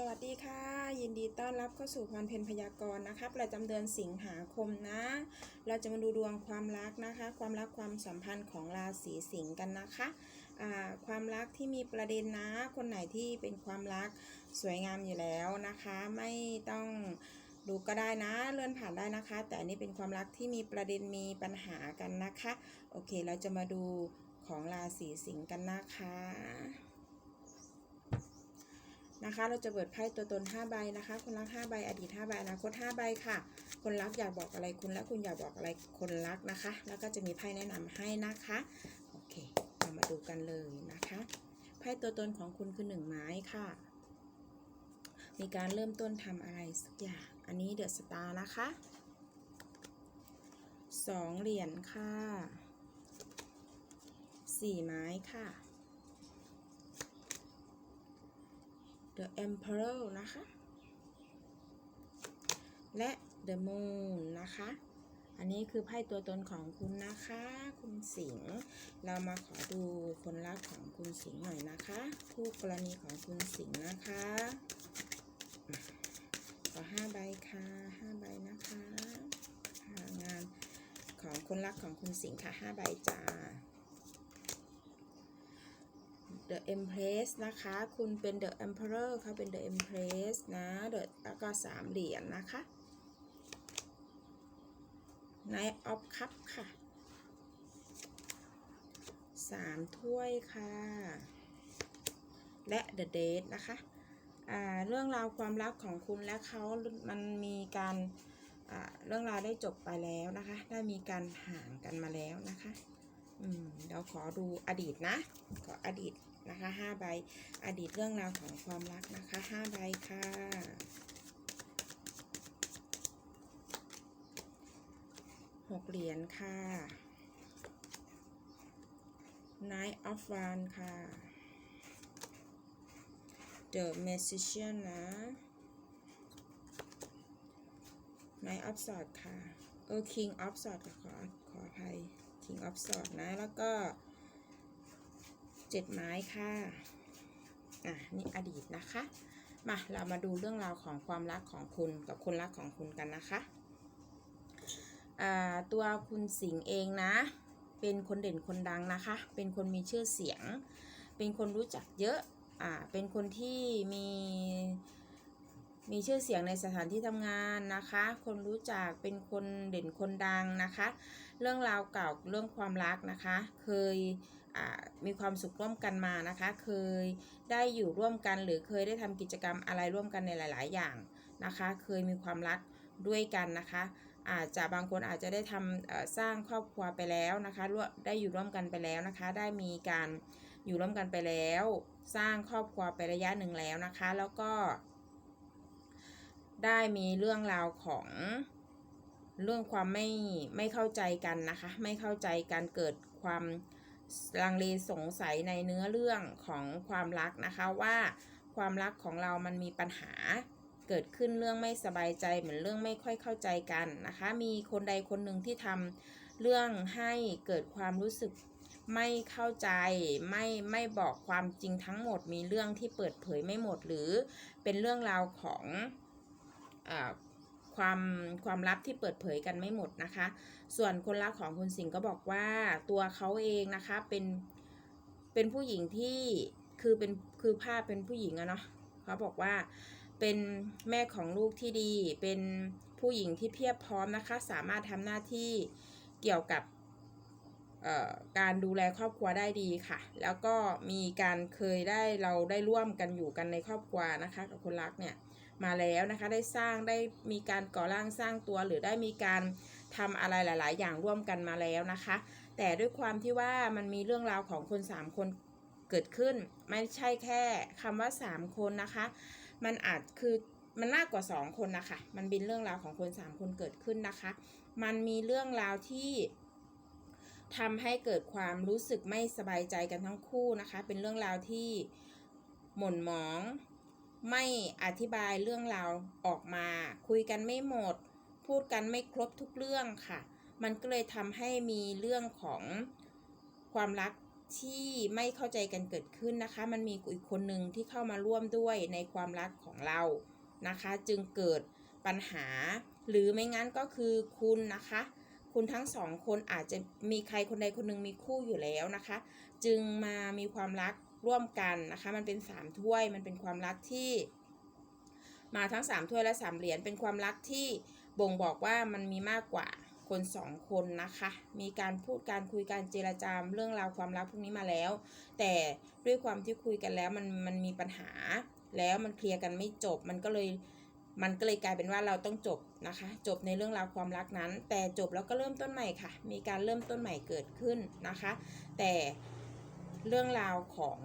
สวัสดีค่ะ ยินดีต้อนรับเข้าสู่พรเพนพยากรณ์นะคะประจำเดือนสิงหาคมนะ เราจะมาดูดวงความรักนะคะ ความรักความสัมพันธ์ของราศีสิงห์กันนะคะความรักที่มีประเด็นนะ คนไหนที่เป็นความรักสวยงามอยู่แล้วนะคะ ไม่ต้องดูก็ได้นะเลื่อนผ่านได้นะคะ แต่อันนี้เป็นความรักที่มีประเด็นมีปัญหากันนะคะ โอเคเราจะมาดูของราศีสิงห์กันนะคะ นะคะ เราจะเปิดไพ่ตัวตน 5 ใบนะคะ คนรัก 5 ใบ อดีต 5 ใบ อนาคต 5 ใบค่ะ คนรักอยากบอกอะไรคุณและคุณอยากบอกอะไรคนรักนะคะ แล้วก็จะมีไพ่แนะนำให้นะคะ โอเค เรามาดูกันเลยนะคะ ไพ่ตัวตนของคุณคือหนึ่งไม้ค่ะ มีการเริ่มต้นทำอะไรสักอย่าง อันนี้เดอะสตาร์นะคะสองเหรียญค่ะสี่ไม้ค่ะ The Emperor นะคะ และ The Moon นะคะ อันนี้คือไพ่ตัวตนของคุณนะคะ คุณสิงห์เรามาขอดูคนรักของคุณสิงห์หน่อยนะคะ คู่กรณีของคุณสิงห์นะคะขอห้าใบค่ะห้าใบนะคะางานของคนรักของคุณสิงห์ค่ะห้าใบจ้า The Empress นะคะ คุณเป็น The Emperor เขาเป็น The Empress นะ The แล้วก็สามเหรียญนะคะ Knight of Cup ค่ะสามถ้วยค่ะ และ The Date นะคะเรื่องราวความรักของคุณและเขามันมีการเรื่องราวได้จบไปแล้วนะคะ ได้มีการห่างกันมาแล้วนะคะ อืมเดี๋ยวขอดูอดีตนะ ขออดีต นะคะห้าใบ อดีตเรื่องราวของความรักนะคะห้าใบค่ะ หกเหรียญค่ะ Knight of Wands ค่ะ The Magician นะ Knight of Swords ค่ะ เออ King of Swords ขอขออภัย King of Swords นะ แล้วก็ เจ็ดไม้ค่ะ อะ นี่อดีตนะคะ มาเรามาดูเรื่องราวของความรักของคุณกับคนรักของคุณกันนะคะ อ่า ตัวคุณสิงเองนะ เป็นคนเด่นคนดังนะคะ เป็นคนมีชื่อเสียง เป็นคนรู้จักเยอะ อ่า เป็นคนที่มีมีชื่อเสียงในสถานที่ทำงานนะคะ คนรู้จักเป็นคนเด่นคนดังนะคะ เรื่องราวเก่าเรื่องความรักนะคะ เคย มีความสุขร่วมกันมานะคะ เคยได้อยู่ร่วมกันหรือเคยได้ทำกิจกรรมอะไรร่วมกันในหลาย ๆ อย่างนะคะ เคยมีความรักด้วยกันนะคะ อาจจะบางคนอาจจะได้ทำสร้างครอบครัวไปแล้วนะคะได้อยู่ร่วมกันไปแล้วนะคะ ได้มีการอยู่ร่วมกันไปแล้ว สร้างครอบครัวไประยะหนึ่งแล้วนะคะ แล้วก็ ได้มีเรื่องราวของเรื่องความไม่ไม่เข้าใจกันนะคะ ไม่เข้าใจกันเกิดความ ลังเลสงสัยในเนื้อเรื่องของความรักนะคะว่าความรักของเรามันมีปัญหาเกิดขึ้นเรื่องไม่สบายใจเหมือนเรื่องไม่ค่อยเข้าใจกันนะคะ มีคนใดคนหนึ่งที่ทำเรื่องให้เกิดความรู้สึกไม่เข้าใจไม่ไม่บอกความจริงทั้งหมด มีเรื่องที่เปิดเผยไม่หมดหรือเป็นเรื่องราวของอา ความความลับที่เปิดเผยกันไม่หมดนะคะ ส่วนคนรักของคุณสิงห์ก็บอกว่าตัวเขาเองนะคะเป็นเป็นผู้หญิงที่คือเป็นคือภาพเป็นผู้หญิงอะเนาะเขาบอกว่าเป็นแม่ของลูกที่ดี เป็นผู้หญิงที่เพียบพร้อมนะคะ สามารถทำหน้าที่เกี่ยวกับการดูแลครอบครัวได้ดีค่ะ แล้วก็มีการเคยได้เราได้ร่วมกันอยู่กันในครอบครัวนะคะ กับคนรักเนี่ย มาแล้วนะคะ ได้สร้างได้มีการก่อร่างสร้างตัว หรือได้มีการทำอะไรหลาย ๆ อย่างร่วมกันมาแล้วนะคะ แต่ด้วยความที่ว่ามันมีเรื่องราวของคนสามคนเกิดขึ้น ไม่ใช่แค่คำว่าสามคนนะคะ มันอาจคือมันมากกว่าสองคนนะคะ มันเป็นเรื่องราวของคนสามคนเกิดขึ้นนะคะ มันมีเรื่องราวที่ทำให้เกิดความรู้สึกไม่สบายใจกันทั้งคู่นะคะ เป็นเรื่องราวที่หม่นหมอง ไม่อธิบายเรื่องราวออกมา คุยกันไม่หมด พูดกันไม่ครบทุกเรื่องค่ะ มันก็เลยทำให้มีเรื่องของความรักที่ไม่เข้าใจกันเกิดขึ้นนะคะ มันมีอีกคนหนึ่งที่เข้ามาร่วมด้วยในความรักของเรานะคะ จึงเกิดปัญหา หรือไม่งั้นก็คือคุณนะคะ คุณทั้งสองคนอาจจะมีใครคนใดคนหนึ่งมีคู่อยู่แล้วนะคะ จึงมามีความรัก ร่วมกันนะคะ มันเป็นสามถ้วย มันเป็นความรักที่ มาทั้งสามถ้วยและสามเหรียญ เป็นความรักที่บ่งบอกว่ามันมีมากกว่าคนสองคนนะคะ มีการพูดการคุยการเจรจาเรื่องราวความรักพวกนี้มาแล้ว แต่ด้วยความที่คุยกันแล้วมันมันมีปัญหา แล้วมันเคลียร์กันไม่จบ มันก็เลยมันก็เลยกลายเป็นว่าเราต้องจบนะคะ จบในเรื่องราวความรักนั้น แต่จบแล้วก็เริ่มต้นใหม่ค่ะ มีการเริ่มต้นใหม่เกิดขึ้นนะคะ แต่ เรื่องราวของ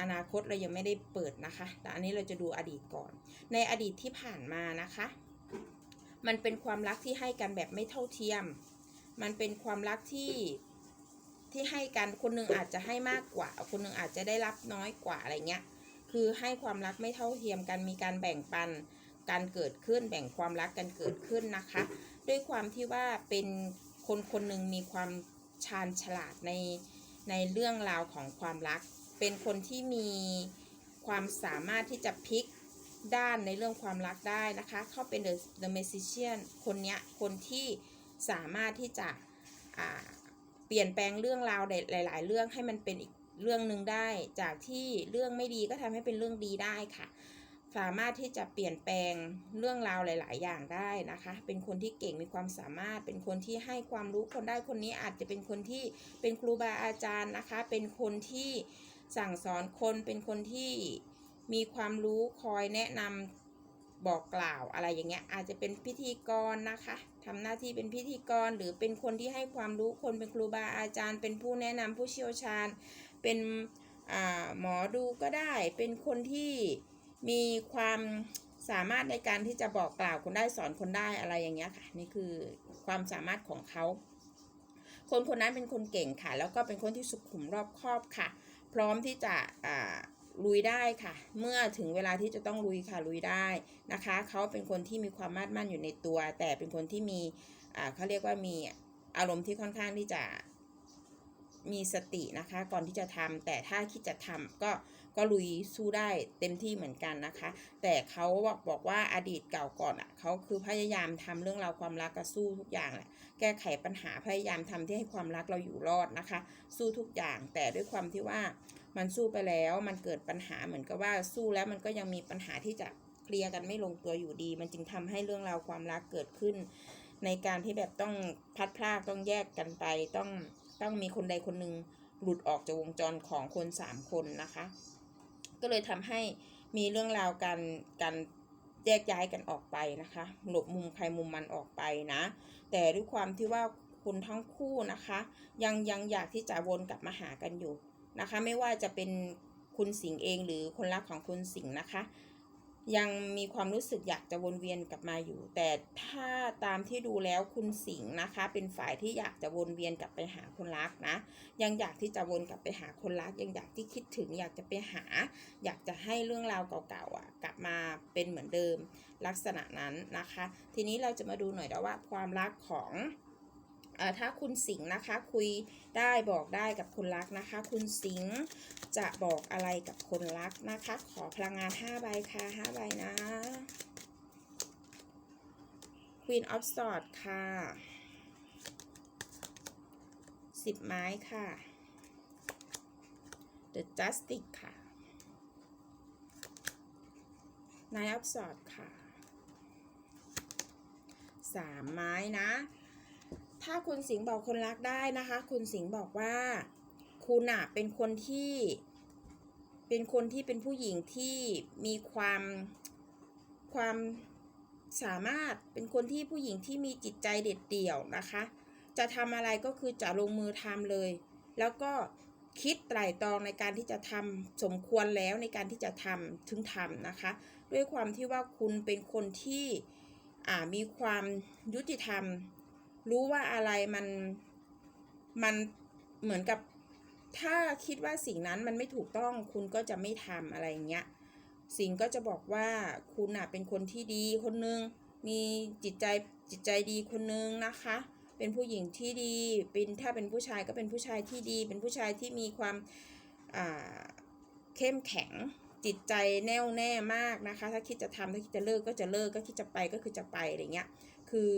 อนาคตเรายังไม่ได้เปิดนะคะ แต่อันนี้เราจะดูอดีตก่อน ในอดีตที่ผ่านมานะคะ มันเป็นความรักที่ให้กันแบบไม่เท่าเทียม มันเป็นความรักที่ที่ให้กันคนหนึ่งอาจจะให้มากกว่า คนหนึ่งอาจจะได้รับน้อยกว่าอะไรเงี้ย คือให้ความรักไม่เท่าเทียมกัน มีการแบ่งปันการเกิดขึ้น แบ่งความรักกันเกิดขึ้นนะคะ ด้วยความที่ว่าเป็นคนคนหนึ่งมีความชาญฉลาดใน ในเรื่องราวของความรัก เป็นคนที่มีความสามารถที่จะพลิกด้านในเรื่องความรักได้นะคะ เขาเป็น the the magician คนเนี้ยคนที่สามารถที่จะเปลี่ยนแปลงเรื่องราวหลาย ๆ เรื่องให้มันเป็นอีกเรื่องหนึ่งได้ จากที่เรื่องไม่ดีก็ทำให้เป็นเรื่องดีได้ค่ะ สามารถที่จะเปลี่ยนแปลงเรื่องราวหลาย ๆ อย่างได้นะคะ เป็นคนที่เก่งมีความสามารถ เป็นคนที่ให้ความรู้คนได้คนนี้อาจจะเป็นคนที่เป็นครูบาอาจารย์นะคะ เป็นคนที่สั่งสอนคนเป็นคนที่มีความรู้คอยแนะนำบอกกล่าวอะไรอย่างเงี้ยอาจจะเป็นพิธีกรนะคะทำหน้าที่เป็นพิธีกรหรือเป็นคนที่ให้ความรู้คนเป็นครูบาอาจารย์ เป็นผู้แนะนำผู้เชี่ยวชาญ เป็นอ่าหมอดูก็ได้ เป็นคนที่ มีความสามารถในการที่จะบอกกล่าวคนได้สอนคนได้อะไรอย่างเงี้ยค่ะ นี่คือความสามารถของเขาคนคนนั้นเป็นคนเก่งค่ะ แล้วก็เป็นคนที่สุขุมรอบคอบค่ะ พร้อมที่จะอ่าลุยได้ค่ะ เมื่อถึงเวลาที่จะต้องลุยค่ะลุยได้นะคะ เขาเป็นคนที่มีความมาดมั่นอยู่ในตัว แต่เป็นคนที่มีอ่าเขาเรียกว่ามีอารมณ์ที่ค่อนข้างที่จะมีสตินะคะ ก่อนที่จะทำแต่ถ้าคิดจะทำก็ ก็ลุยสู้ได้เต็มที่เหมือนกันนะคะ แต่เขาบอกบอกว่าอดีตเก่าก่อนอะเขาคือพยายามทำเรื่องราวความรักก็สู้ทุกอย่างแหละแก้ไขปัญหาพยายามทำที่ให้ความรักเราอยู่รอดนะคะ สู้ทุกอย่างแต่ด้วยความที่ว่ามันสู้ไปแล้วมันเกิดปัญหาเหมือนกับว่าสู้แล้วมันก็ยังมีปัญหาที่จะเคลียร์กันไม่ลงตัวอยู่ดี มันจึงทำให้เรื่องราวความรักเกิดขึ้น ในการที่แบบต้องพัดพรากต้องแยกกันไปต้องต้องมีคนใดคนหนึ่งหลุดออกจากวงจรของคนสามคนนะคะ ก็เลยทำให้มีเรื่องราวการการแยกย้ายกันออกไปนะคะหลบมุมใครมุมมันออกไปนะ แต่ด้วยความที่ว่าคุณทั้งคู่นะคะ ยังยังอยากที่จะวนกลับมาหากันอยู่นะคะ ไม่ว่าจะเป็นคุณสิงเองหรือคนรักของคุณสิงนะคะ ยังมีความรู้สึกอยากจะวนเวียนกลับมาอยู่ แต่ถ้าตามที่ดูแล้วคุณสิงห์นะคะ เป็นฝ่ายที่อยากจะวนเวียนกลับไปหาคนรักนะ ยังอยากที่จะวนกลับไปหาคนรัก ยังอยากที่คิดถึง อยากจะไปหา อยากจะให้เรื่องราวเก่าๆอะกลับมาเป็นเหมือนเดิมลักษณะนั้นนะคะ ทีนี้เราจะมาดูหน่อยแล้วว่าความรักของ ถ้าคุณสิงห์นะคะคุยได้บอกได้กับคนรักนะคะ คุณสิงห์จะบอกอะไรกับคนรักนะคะ ขอพลังงาน 5 ใบค่ะ 5 ใบนะ Queen of Swords ค่ะ 10 ไม้ค่ะ The Justice ค่ะ Nine of Swords ค่ะ 3 ไม้นะ ถ้าคุณสิงห์บอกคนรักได้นะคะ คุณสิงห์บอกว่า คุณอะเป็นคนที่ เป็นคนที่เป็นผู้หญิงที่มีความความสามารถเป็นคนที่ผู้หญิงที่มีจิตใจเด็ดเดี่ยวนะคะ จะทำอะไรก็คือจะลงมือทำเลย แล้วก็คิดไตร่ตรองในการที่จะทำสมควรแล้วในการที่จะทำถึงทำนะคะ ด้วยความที่ว่าคุณเป็นคนที่อ่ามีความยุติธรรม รู้ว่าอะไรมันมันเหมือนกับถ้าคิดว่าสิ่งนั้นมันไม่ถูกต้องคุณก็จะไม่ทำอะไรอย่างเงี้ยสิ่งก็จะบอกว่าคุณน่ะเป็นคนที่ดีคนนึงมีจิตใจจิตใจดีคนนึงนะคะเเป็นผู้หญิงที่ดีเป็นถ้าเป็นผู้ชายก็เป็นผู้ชายที่ดี เป็นผู้ชายที่มีความอ่าเข้มแข็งจิตใจแน่วแน่มากนะคะ ถ้าคิดจะทำถ้าคิดจะเลิกก็จะเลิกก็คิดจะไปก็คือจะไปอะไรเงี้ย คือ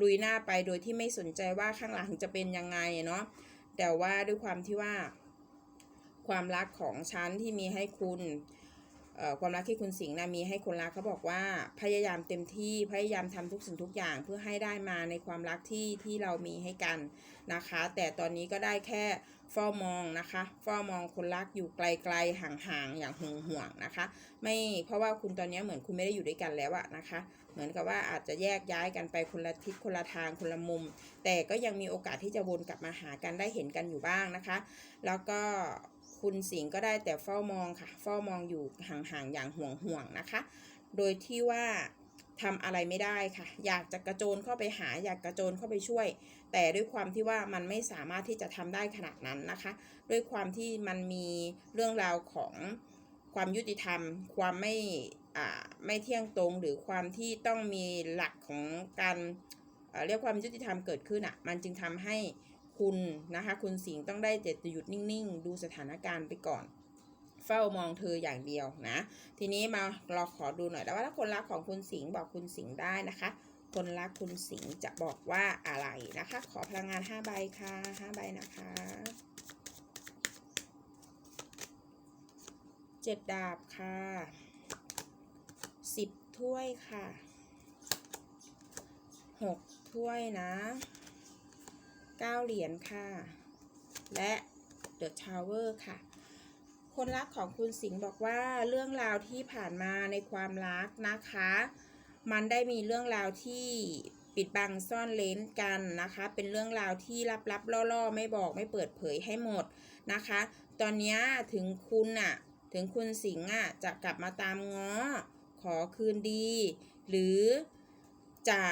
ลุยหน้าไปโดยที่ไม่สนใจว่าข้างหลังจะเป็นยังไงเนาะแต่ว่าด้วยความที่ว่า ความรักของฉันที่มีให้คุณความรักที่คุณสิงห์นะมีให้คนรักเขาบอกว่าพยายามเต็มที่พยายามทำทุกสิ่งทุกอย่างเพื่อให้ได้มาในความรักที่ที่เรามีให้กันนะคะ แต่ตอนนี้ก็ได้แค่ เฝ้ามองนะคะเฝ้ามองคนรักอยู่ไกลๆห่างๆอย่างห่วงๆนะคะ ไม่เพราะว่าคุณตอนนี้เหมือนคุณไม่ได้อยู่ด้วยกันแล้วอะนะคะ เหมือนกับว่าอาจจะแยกย้ายกันไปคนละทิศคนละทางคนละมุม แต่ก็ยังมีโอกาสที่จะวนกลับมาหากันได้เห็นกันอยู่บ้างนะคะ แล้วก็คุณสิงห์ก็ได้แต่เฝ้ามองค่ะ เฝ้ามองอยู่ห่างๆอย่างห่วงๆนะคะ โดยที่ว่า ทำอะไรไม่ได้ค่ะ อยากจะกระโจนเข้าไปหา อยากกระโจนเข้าไปช่วย แต่ด้วยความที่ว่ามันไม่สามารถที่จะทำได้ขนาดนั้นนะคะ ด้วยความที่มันมีเรื่องราวของความยุติธรรม ความไม่อ่าไม่เที่ยงตรงหรือความที่ต้องมีหลักของการเอ่อเรียกความยุติธรรมเกิดขึ้นอะ มันจึงทำให้คุณนะคะ คุณสิงห์ต้องได้แต่หยุดนิ่ง ๆ ดูสถานการณ์ไปก่อน ฝ้ามองเธออย่างเดียวนะ ทีนี้มาเราขอดูหน่อยแล้วว่าถ้าคนรักของคุณสิงห์บอกคุณสิงห์ได้นะคะ คนรักคุณสิงห์จะบอกว่าอะไรนะคะ ขอพลังงาน5ใบค่ะ5ใบนะคะเจ็ดดาบค่ะสิบถ้วยค่ะหกถ้วยนะเก้าเหรียญค่ะ และเดอะทาวเวอร์ค่ะ คนรักของคุณสิงห์บอกว่าเรื่องราวที่ผ่านมาในความรักนะคะ มันได้มีเรื่องราวที่ปิดบังซ่อนเลนกันนะคะ เป็นเรื่องราวที่ลับๆล่อๆ ไม่บอกไม่เปิดเผยให้หมดนะคะ ตอนนี้ถึงคุณอะถึงคุณสิงห์อะจะกลับมาตามง้อขอคืนดี หรือจะ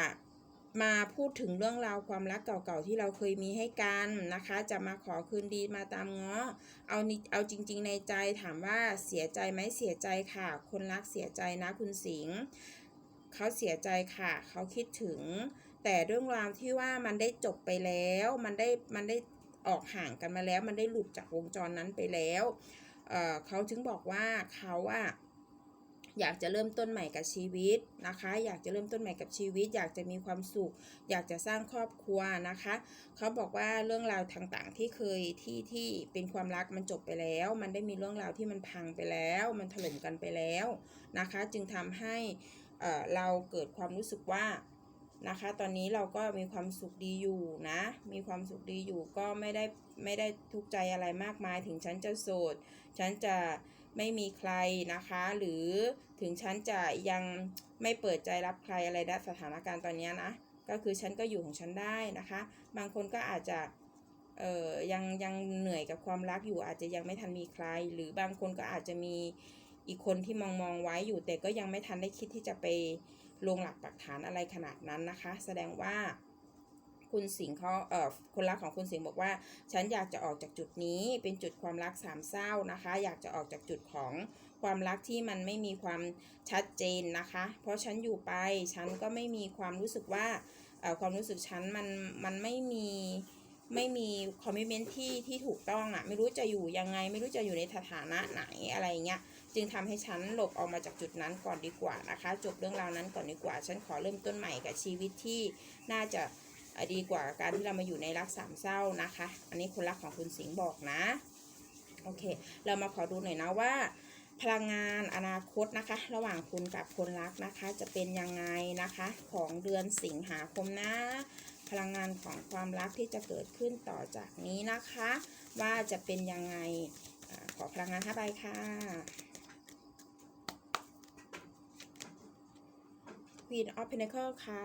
มาพูดถึงเรื่องราวความรักเก่าๆที่เราเคยมีให้กันนะคะ จะมาขอคืนดีมาตามง้อ เอาเอาจริง ๆ ในใจถามว่าเสียใจไหมเสียใจค่ะ คนรักเสียใจนะคุณสิงห์เขาเสียใจค่ะ เขาคิดถึง แต่เรื่องราวที่ว่ามันได้จบไปแล้ว มันได้มันได้ออกห่างกันมาแล้ว มันได้หลุดจากวงจรนั้นไปแล้วเเขาถึงบอกว่าเขาอะ อยากจะเริ่มต้นใหม่กับชีวิตนะคะ อยากจะเริ่มต้นใหม่กับชีวิต อยากจะมีความสุข อยากจะสร้างครอบครัวนะคะ เขาบอกว่าเรื่องราวต่างๆที่เคยที่ที่เป็นความรักมันจบไปแล้ว มันได้มีเรื่องราวที่มันพังไปแล้ว มันถล่มกันไปแล้วนะคะ จึงทำให้เอ่อเราเกิดความรู้สึกว่านะคะ ตอนนี้เราก็มีความสุขดีอยู่นะ มีความสุขดีอยู่ก็ไม่ได้ไม่ได้ทุกข์ใจอะไรมากมายถึงฉันจะโสด ฉันจะไม่มีใครนะคะ หรือ ถึงฉันจะยังไม่เปิดใจรับใครอะไรได้สถานการณ์ตอนนี้นะ ก็คือฉันก็อยู่ของฉันได้นะคะ บางคนก็อาจจะเอ่อยังยังเหนื่อยกับความรักอยู่อาจจะยังไม่ทันมีใคร หรือบางคนก็อาจจะมีอีกคนที่มองมองไว้อยู่แต่ก็ยังไม่ทันได้คิดที่จะไปลงหลักปักฐานอะไรขนาดนั้นนะคะ แสดงว่าคุณสิงห์เขาเอ่อคนรักของคุณสิงห์บอกว่า ฉันอยากจะออกจากจุดนี้เป็นจุดความรักสามเศร้านะคะ อยากจะออกจากจุดของ ความรักที่มันไม่มีความชัดเจนนะคะ เพราะฉันอยู่ไปฉันก็ไม่มีความรู้สึกว่าเอ่อความรู้สึกฉันมันมันไม่มีไม่มีคอมมิชเมนที่ที่ถูกต้องอะ่ะ ไม่รู้จะอยู่ยังไง ไม่รู้จะอยู่ในสถานะไหนอะไรเงี้ยจึงทำให้ฉันหลบออกมาจากจุดนั้นก่อนดีกว่านะคะ จบเรื่องราวนั้นก่อนดีกว่า ฉันขอเริ่มต้นใหม่กับชีวิตที่น่าจะดีกว่าการที่เรามาอยู่ในรักสามเศร้านะคะ อันนี้คนรักของคุณสิงห์บอกนะ โอเค เรามาขอดูหน่อยนะว่า พลังงานอนาคตนะคะ ระหว่างคุณกับคนรักนะคะ จะเป็นยังไงนะคะ ของเดือนสิงหาคมนะ พลังงานของความรักที่จะเกิดขึ้นต่อจากนี้นะคะ ว่าจะเป็นยังไงอขอพลังงานห้าใบค่ะ Queen of Pentacles ค่ะ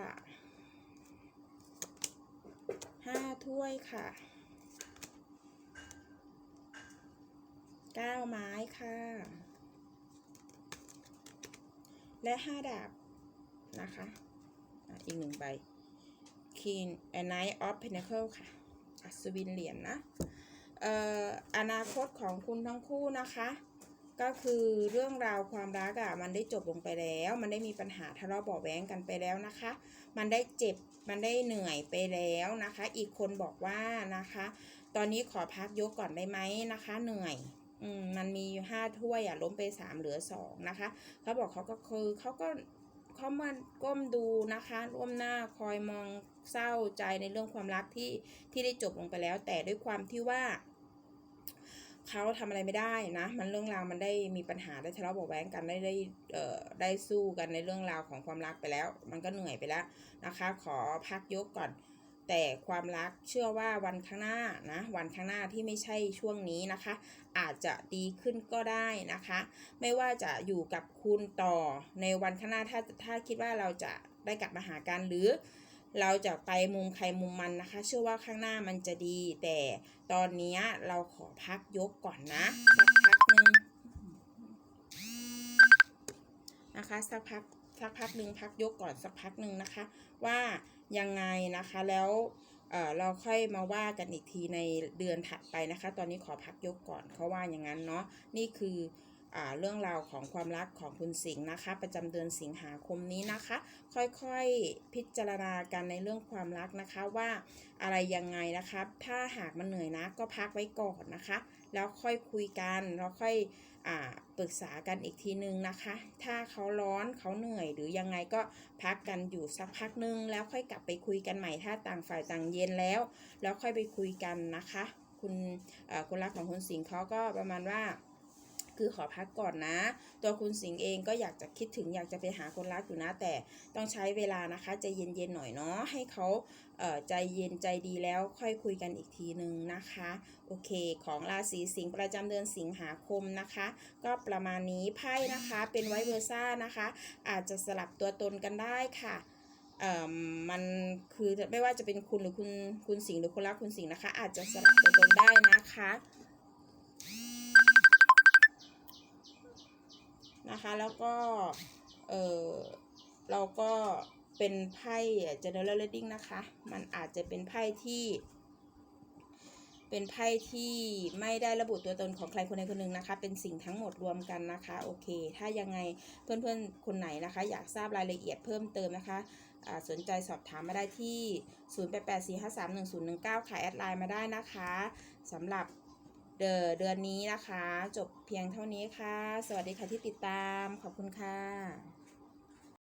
ห้าถ้วยค่ะเก้าไม้ค่ะ และห้าดาบนะคะอีกหนึ่งใบ King a Knight of Pentacles ค่ะ อัศวินเหรียญนนะเอ่ออนาคตของคุณทั้งคู่นะคะ ก็คือเรื่องราวความรักอะ่ะมันได้จบลงไปแล้ว มันได้มีปัญหาทะเลาะเบาะแว้งกันไปแล้วนะคะ มันได้เจ็บมันได้เหนื่อยไปแล้วนะคะ อีกคนบอกว่านะคะ ตอนนี้ขอพักยกก่อนได้ไหมนะคะ เหนื่อย มมันมีห้าถ้วยอะล้มไปสามเหลือสองนะคะเขาบอกเขาก็คือเขาก็เขามาก้มดูนะคะร่วมหน้าคอยมองเศร้าใจในเรื่องความรักที่ที่ได้จบลงไปแล้ว แต่ด้วยความที่ว่าเขาทำอะไรไม่ได้นะ มันเรื่องราวมันได้มีปัญหาได้ทะเลาะเบาะแว้งกันได้ได้เอ่อได้สู้กันในเรื่องราวของความรักไปแล้ว มันก็เหนื่อยไปแล้วนะคะ ขอพักยกก่อน แต่ความรักเชื่อว่าวันข้างหน้านะวันข้างหน้าที่ไม่ใช่ช่วงนี้นะคะ อาจจะดีขึ้นก็ได้นะคะ ไม่ว่าจะอยู่กับคุณต่อในวันข้างหน้าถ้าถ้าคิดว่าเราจะได้กลับมาหากันหรือเราจะไปมุมใครมุมมันนะคะ เชื่อว่าข้างหน้ามันจะดี แต่ตอนนี้เราขอพักยกก่อนนะสักพักหนึ่งนะคะสักพักสักพักหนึ่งพักยกก่อนสักพักหนึ่งนะคะ ว่า ยังไงนะคะแล้วเออเราค่อยมาว่ากันอีกทีในเดือนถัดไปนะคะ ตอนนี้ขอพักยกก่อนเขาว่าอย่างนั้นเนาะนี่คืออ่าเรื่องราวของความรักของคุณสิงห์นะคะ ประจำเดือนสิงหาคมนี้นะคะ ค่อยๆพิจารณากันในเรื่องความรักนะคะว่าอะไรยังไงนะคะ ถ้าหากมันเหนื่อยนะก็พักไว้ก่อนนะคะ แล้วค่อยคุยกันแล้วค่อย ปรึกษากันอีกทีนึงนะคะ ถ้าเขาร้อนเขาเหนื่อยหรือยังไงก็พักกันอยู่สักพักนึง แล้วค่อยกลับไปคุยกันใหม่ถ้าต่างฝ่ายต่างเย็นแล้ว แล้วค่อยไปคุยกันนะคะ คุณคุณรักของคุณสิงห์เขาก็ประมาณว่า คือขอพักก่อนนะ ตัวคุณสิงห์เองก็อยากจะคิดถึงอยากจะไปหาคนรักอยู่นะแต่ต้องใช้เวลานะคะใจเย็นๆหน่อยเนาะให้เขาเอ่อใจเย็นใจดีแล้วค่อยคุยกันอีกทีหนึ่งนะคะ โอเค ของราศีสิงห์ประจำเดือนสิงหาคมนะคะ ก็ประมาณนี้ไพ่นะคะเป็นไวเวอร์ซ่านะคะ อาจจะสลับตัวตนกันได้ค่ะเอ่อมันคือไม่ว่าจะเป็นคุณหรือคุณคุณสิงห์หรือคนรักคุณสิงห์นะคะ อาจจะสลับตัวตนได้นะคะ นะคะ แล้วก็เออเราก็เป็นไพ่ general reading นะคะ มันอาจจะเป็นไพ่ที่ เป็นไพ่ที่ไม่ได้ระบุตัวตนของใครคนใดคนหนึ่งนะคะ เป็นสิ่งทั้งหมดรวมกันนะคะ โอเค ถ้ายังไงเพื่อนๆ คนไหนนะคะ อยากทราบรายละเอียดเพิ่มเติมนะคะสนใจสอบถามมาได้ที่ 0884531019 ค่ะ แอดไลน์มาได้นะคะสำหรับ เดอเดือนนี้นะคะ จบเพียงเท่านี้ค่ะ สวัสดีค่ะที่ติดตาม ขอบคุณค่ะ